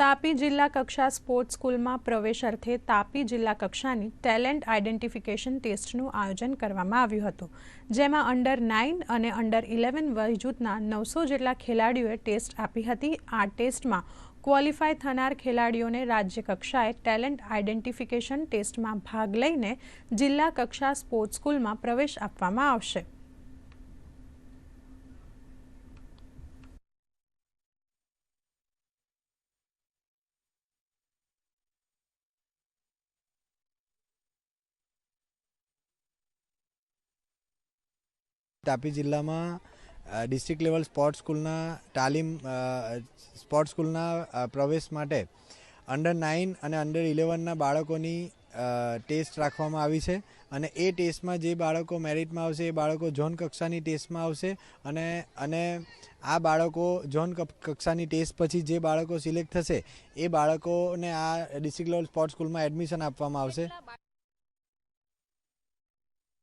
તાપી જિલ્લા કક્ષા સ્પોર્ટ્સ સ્કૂલમાં પ્રવેશ અર્થે તાપી જિલ્લા કક્ષાની ટેલેન્ટ આઇડેન્ટિફિકેશન ટેસ્ટનું આયોજન કરવામાં આવ્યું હતું. જેમાં અંડર નાઇન અને અંડર ઇલેવન વય જૂથના નવસો જેટલા ખેલાડીઓએ ટેસ્ટ આપી હતી. આ ટેસ્ટમાં ક્વોલિફાય થનાર ખેલાડીઓને રાજ્ય કક્ષાએ ટેલેન્ટ આઇડેન્ટિફિકેશન ટેસ્ટમાં ભાગ લઈને જિલ્લા કક્ષા સ્પોર્ટ્સ સ્કૂલમાં પ્રવેશ આપવામાં આવશે. તાપી જિલ્લામાં ડિસ્ટ્રિક્ટ લેવલ સ્પોર્ટ્સ સ્કૂલના તાલીમ સ્પોર્ટ્સ સ્કૂલના પ્રવેશ માટે અંડર નાઇન અને અંડર ઇલેવનના બાળકોની ટેસ્ટ રાખવામાં આવી છે. અને એ ટેસ્ટમાં જે બાળકો મેરિટમાં આવશે, એ બાળકો ઝોન કક્ષાની ટેસ્ટમાં આવશે અને અને આ બાળકો ઝોન કક્ષાની ટેસ્ટ પછી જે બાળકો સિલેક્ટ થશે, એ બાળકોને આ ડિસ્ટ્રિક્ટ લેવલ સ્પોર્ટ્સ સ્કૂલમાં એડમિશન આપવામાં આવશે.